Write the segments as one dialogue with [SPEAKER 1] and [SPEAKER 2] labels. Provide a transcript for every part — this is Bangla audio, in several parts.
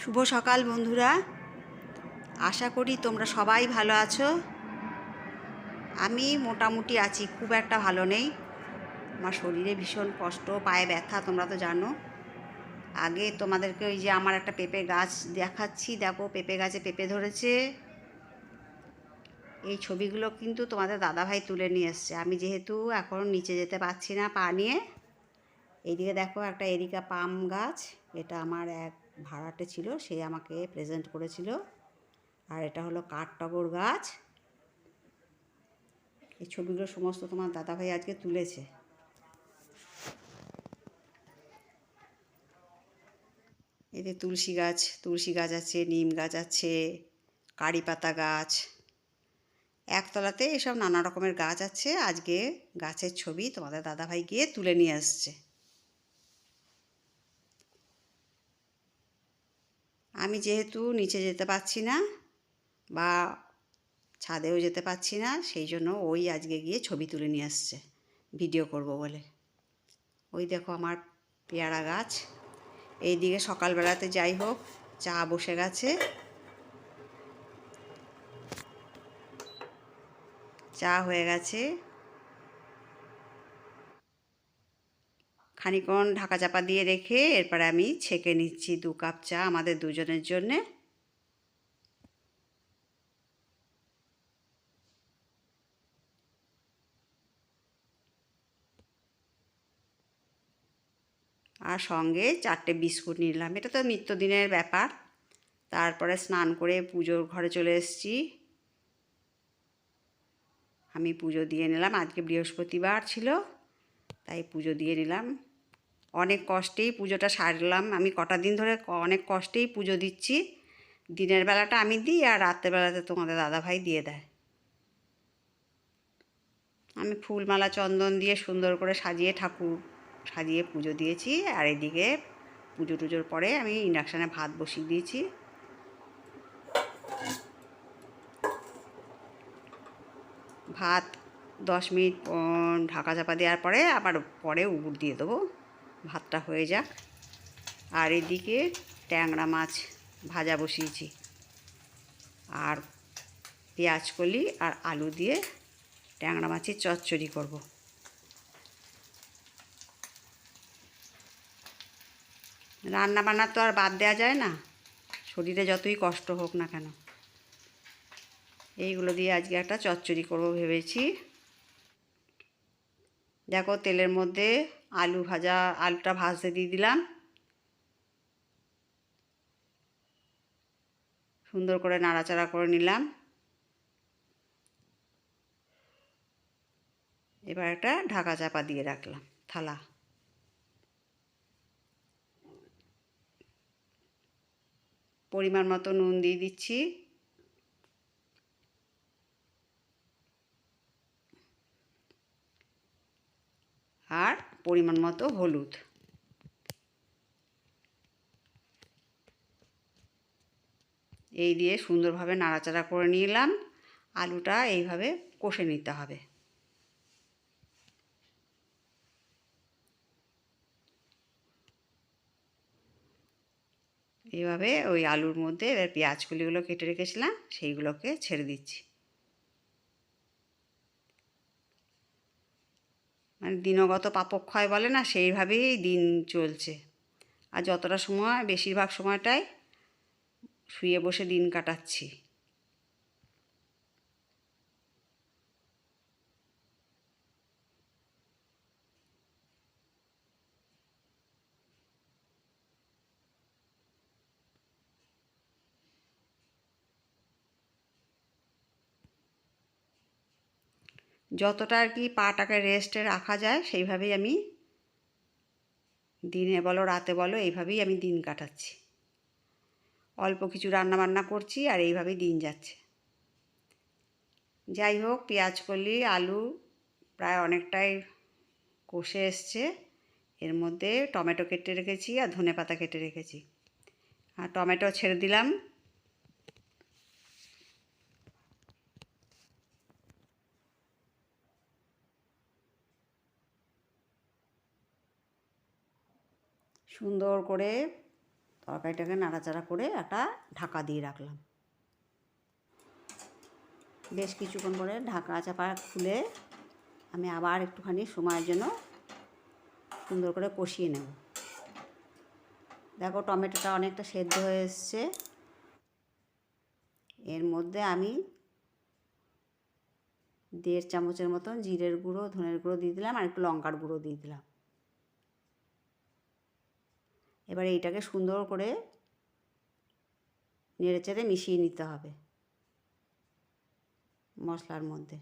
[SPEAKER 1] শুভ সকাল বন্ধুরা। আশা করি তোমরা সবাই ভালো আছো। আমি মোটামুটি আছি, খুব একটা ভালো নেই। আমার শরীরে ভীষণ কষ্ট, পায়ে ব্যথা, তোমরা তো জানো। আগে তোমাদেরকে ওই যে আমার একটা পেঁপে গাছ দেখাচ্ছি, দেখো পেঁপে গাছে পেঁপে ধরেছে। এই ছবিগুলো কিন্তু তোমাদের দাদাভাই তুলে নিয়ে এসছে। আমি যেহেতু এখন নিচে যেতে পারছি না পা নিয়ে, এইদিকে দেখো একটা এরিকা পাম গাছ, এটা আমার এক ভাড়াটে ছিল, সে আমাকে প্রেজেন্ট করেছিল। আর এটা হলো কাঠটগর গাছ। এই ছবিগুলো সমস্ত তোমার দাদাভাই আজকে তুলেছে। এতে তুলসী গাছ তুলসী গাছ আছে, নিম গাছ আছে, কারি পাতা গাছ। একতলাতে এসব নানা রকমের গাছ আছে। আজকে গাছের ছবি তোমাদের দাদাভাই গিয়ে তুলে নিয়ে আসছে। আমি যেহেতু নিচে যেতে পারছি না বা ছাদেও যেতে পারছি না, সেই জন্য ওই আজকে গিয়ে ছবি তুলে নিয়ে আসছে, ভিডিও করব বলে। ওই দেখো আমার পেয়ারা গাছ। এই দিকে সকালবেলাতে যাই হোক, চা বসে গেছে। চা হয়ে গেছে। খানিকক্ষণ ঢাকা চাপা দিয়ে রেখে এরপরে আমি ছেঁকে নিচ্ছি দু কাপ চা আমাদের দুজনের জন্যে। আর সঙ্গে চারটে বিস্কুট নিলাম। এটা তো নিত্যদিনের ব্যাপার। তারপরে স্নান করে পুজোর ঘরে চলে এসেছি। আমি পুজো দিয়ে নিলাম। আজকে বৃহস্পতিবার ছিল, তাই পুজো দিয়ে নিলাম। অনেক কষ্টেই পুজোটা সারলাম। আমি কটা দিন ধরে অনেক কষ্টেই পুজো দিচ্ছি। দিনের বেলাটা আমি দিই আর রাতের বেলাতে তোমাদের দাদাভাই দিয়ে দেয়। আমি ফুলমালা, চন্দন দিয়ে সুন্দর করে সাজিয়ে ঠাকুর সাজিয়ে পুজো দিয়েছি। আর এদিকে পুজো টুজোর পরে আমি ইন্ডাকশানে ভাত বসিয়ে দিয়েছি। ভাত দশ মিনিট ঢাকা চাপা দেওয়ার পরে আবার পরে উগুর দিয়ে দেবো। ভাতটা হয়ে যাক। আর এদিকে ট্যাংরা মাছ ভাজা বসিয়েছি। আর পেঁয়াজ কলি আর আলু দিয়ে ট্যাংরা মাছের চচ্চড়ি করব। রান্না বান্না তো আর বাদ দেওয়া যায় না। শরীরে যতই কষ্ট হোক না কেন। এইগুলো দিয়ে আজকে একটা চচ্চড়ি করব ভেবেছি। দেখো তেলের মধ্যে আলু ভাজা, আলুটা ভাজতে দিয়ে দিলাম। সুন্দর করে নাড়াচাড়া করে নিলাম। এবার একটা ঢাকা চাপা দিয়ে রাখলাম, থালা। পরিমাণ মতো নুন দিয়ে দিচ্ছি আর পরিমাণ মতো হলুদ। এই দিয়ে সুন্দরভাবে নাড়াচাড়া করে নিলাম। আলুটা এইভাবে কষে নিতে হবে। এইভাবে ওই আলুর মধ্যে এবার পেঁয়াজগুলিগুলো কেটে রেখেছিলাম, সেইগুলোকে ছেড়ে দিচ্ছি। মানে দিনগত পাপক্ষয় বলে না, সেইভাবেই দিন চলছে। আর যতটা সময়, বেশিরভাগ সময়টাই শুয়ে বসে দিন কাটাচ্ছি। যতটা আর কি পাটাকে রেস্টে রাখা যায়, সেইভাবেই আমি দিনে বলো, রাতে বলো, এইভাবেই আমি দিন কাটাচ্ছি। অল্প কিছু রান্না বান্না করছি আর এইভাবেই দিন যাচ্ছে। যাই হোক, পেঁয়াজ কলি, আলু প্রায় অনেকটাই কষে এসছে। এর মধ্যে টমেটো কেটে রেখেছি আর ধনে পাতা কেটে রেখেছি। আর টমেটো ছেড়ে দিলাম। সুন্দর করে তরকারিটাকে নাড়াচাড়া করে একটা ঢাকা দিয়ে রাখলাম। বেশ কিছুক্ষণ পরে ঢাকা চাপা খুলে আমি আবার একটুখানি সময়ের জন্য সুন্দর করে কষিয়ে নেব। দেখো টমেটোটা অনেকটা সেদ্ধ হয়ে এসছে। এর মধ্যে আমি দেড় চামচের মতন জিরের গুঁড়ো, ধনের গুঁড়ো দিয়ে দিলাম আর একটু লঙ্কার গুঁড়ো দিয়ে দিলাম। এবার এইটাকে সুন্দর করে নেড়েচেড়ে মিশিয়ে নিতে হবে মশলার মধ্যে,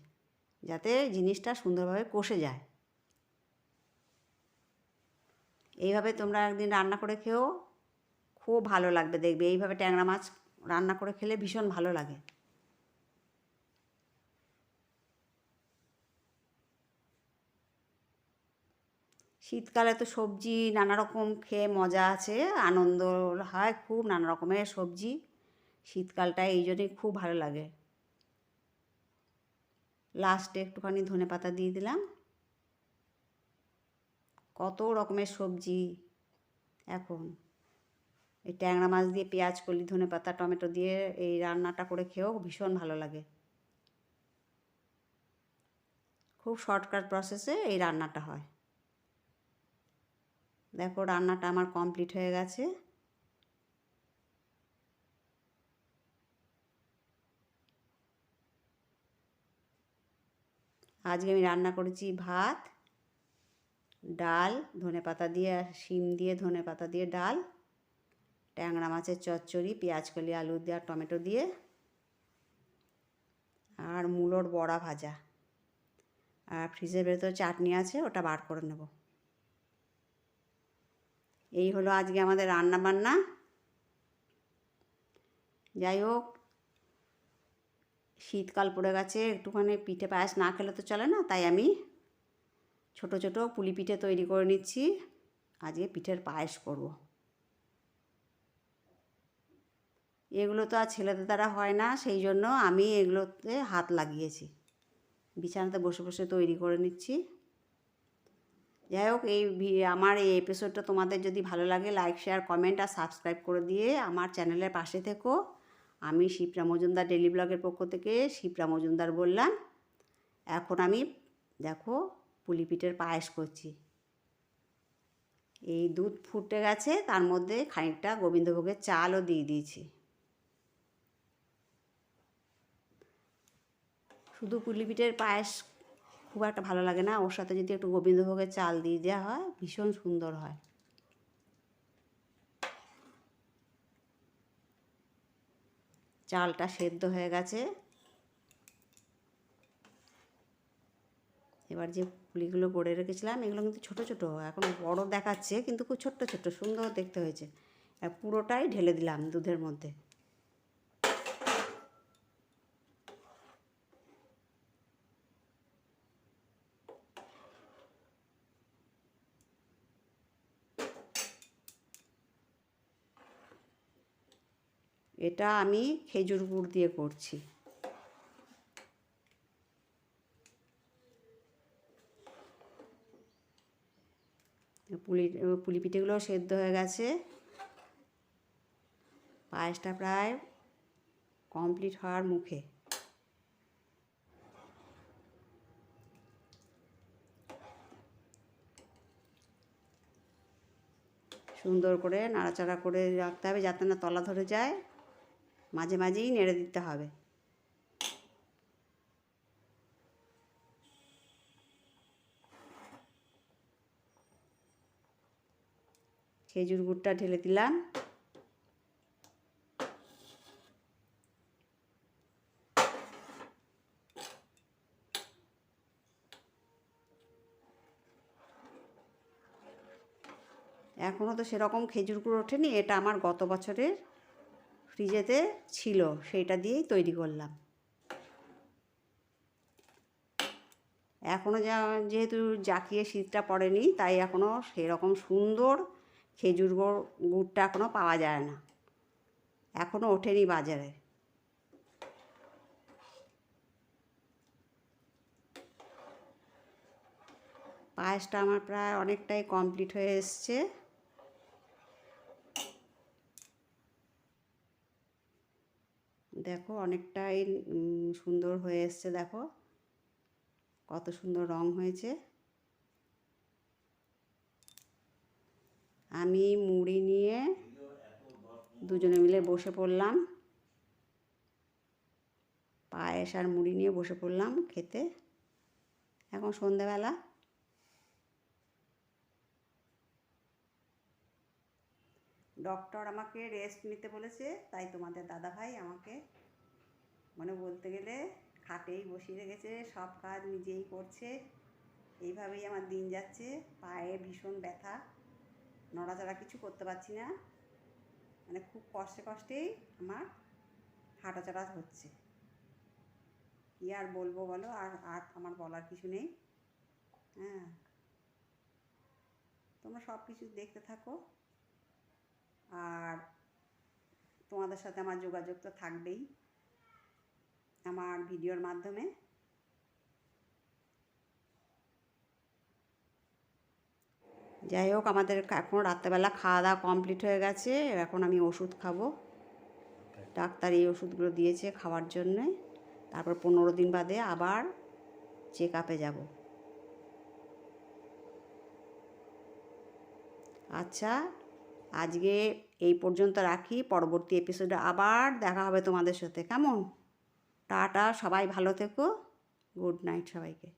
[SPEAKER 1] যাতে জিনিসটা সুন্দরভাবে কষে যায়। এইভাবে তোমরা একদিন রান্না করে খেও খুব ভালো লাগবে দেখবে। এইভাবে ট্যাংরা মাছ রান্না করে খেলে ভীষণ ভালো লাগে। শীতকালে তো সবজি নানা রকম খেয়ে মজা আছে, আনন্দ হয়, খুব নানা রকমের সবজি। শীতকালটা এই জন্যই খুব ভালো লাগে। লাস্টে একটুখানি ধনে পাতা দিয়ে দিলাম। কত রকমের সবজি এখন। এই ট্যাংরা মাছ দিয়ে পেঁয়াজ, কলি, ধনে পাতা, টমেটো দিয়ে এই রান্নাটা করে খেয়েও ভীষণ ভালো লাগে। খুব শর্টকাট প্রসেসে এই রান্নাটা হয়। দেখো রান্নাটা আমার কমপ্লিট হয়ে গেছে। আজকে আমি রান্না করেছি ভাত, ডাল, ধনে পাতা দিয়ে আর শিম দিয়ে, ধনে পাতা দিয়ে ডাল, ট্যাংরা মাছের চচ্চড়ি পেঁয়াজকলি আলু দিয়ে, আর টমেটো দিয়ে, আর মূলোর বড়া ভাজা। আর ফ্রিজের ভেতর চাটনি আছে, ওটা বার করে নেব। এই হলো আজকে আমাদের রান্না বান্না যাই হোক, শীতকাল পড়ে গেছে, একটুখানি পিঠে পায়েস না খেলে তো চলে না, তাই আমি ছোট ছোট পুলি পিঠে তৈরি করে নিচ্ছি। আজকে পিঠের পায়েস করব। এগুলো তো আর ছেলেদের দ্বারা হয় না, সেই জন্য আমি এগুলোতে হাত লাগিয়েছি। বিছানাতে বসে বসে তৈরি করে নিচ্ছি। যাই হোক, এই আমার এই এপিসোডটা তোমাদের যদি ভালো লাগে লাইক শেয়ার কমেন্ট আর সাবস্ক্রাইব করে দিয়ে আমার চ্যানেলের পাশে থেকো। আমি শিপ্রা মজুমদার ডেলি ব্লগের পক্ষ থেকে শিপ্রা মজুমদার বললাম, এখন আমি দেখো পুলি পিঠের পায়েস করছি। এই দুধ ফুটে গেছে, তার মধ্যে খানিকটা গোবিন্দভোগের চালও দিয়ে দিয়েছি। শুধু পুলি পিঠের পায়েস খুব একটা ভালো লাগে না। ওর সাথে যদি একটু গোবিন্দভোগের চাল দিয়ে দেওয়া হয়, ভীষণ সুন্দর হয়। চালটা সেদ্ধ হয়ে গেছে। এবার যে পুলিগুলো গড়ে রেখেছিলাম, এগুলো কিন্তু ছোটো ছোটো, এখন বড় দেখাচ্ছে, কিন্তু খুব ছোট্ট ছোট্ট, সুন্দর দেখতে হয়েছে। পুরোটাই ঢেলে দিলাম দুধের মধ্যে। এটা আমি খেজুর গুড় দিয়ে করছি। পুলি পুলি পিঠেগুলো সেদ্ধ হয়ে গেছে। পায়েসটা প্রায় কমপ্লিট হওয়ার মুখে। সুন্দর করে নাড়াচাড়া করে রাখতে হবে যাতে না তলা ধরে যায়। মাঝে মাঝেই নেড়ে দিতে হবে। খেজুর গুড়টা ঢেলে দিলাম। এখনও তো সেরকম খেজুর গুড় ওঠেনি, এটা আমার গত বছরের ফ্রিজেতে ছিল, সেইটা দিয়েই তৈরি করলাম। এখনও যা, যেহেতু জাকিয়ে শীতটা পড়েনি, তাই এখনও সেরকম সুন্দর খেজুর গুড়, গুড়টা এখনও পাওয়া যায় না। এখনও ওঠেনি বাজারে। পায়েসটা আমার প্রায় অনেকটাই কমপ্লিট হয়ে এসছে। দেখো অনেকটাই সুন্দর হয়ে এসছে দেখো। কত সুন্দর রং হয়েছে। আমি মুড়ি নিয়ে দুজনে মিলে বসে পড়লাম। পায়েস আর মুড়ি নিয়ে বসে পড়লাম খেতে। এখন সন্ধেবেলা। ডক্টর আমাকে রেস্ট নিতে বলেছে, তাই তোমাদের দাদা ভাই আমাকে মানে বলতে গেলে খাটেই বসিয়ে রেখেছে, সব কাজ নিজেই করছে। এইভাবেই আমার দিন যাচ্ছে, পায়ে ভীষণ ব্যথা, নড়াচড়া কিছু করতে পারছি না। মানে খুব কষ্টে কষ্টেই আমার হাঁটাচড়া হচ্ছে। কী আর বলব বলো, আর আর আমার বলার কিছু নেই। হ্যাঁ। তোমরা সব কিছু দেখতে থাকো। আর তোমাদের সাথে আমার যোগাযোগ তো থাকবেই। আমার ভিডিওর মাধ্যমে। যাই হোক, আমাদের এখন রাত্রেবেলা খাওয়া দাওয়া কমপ্লিট হয়ে গেছে। এখন আমি ওষুধ খাব। ডাক্তার এই ওষুধগুলো দিয়েছে খাওয়ার জন্যে। তারপর পনেরো দিন বাদে আবার চেক আপে যাব। আচ্ছা আজকে এই পর্যন্ত রাখি। পরবর্তী এপিসোডে আবার দেখা হবে তোমাদের সাথে। কেমন? টাটা সবাই ভালো থেকো। গুড নাইট সবাইকে।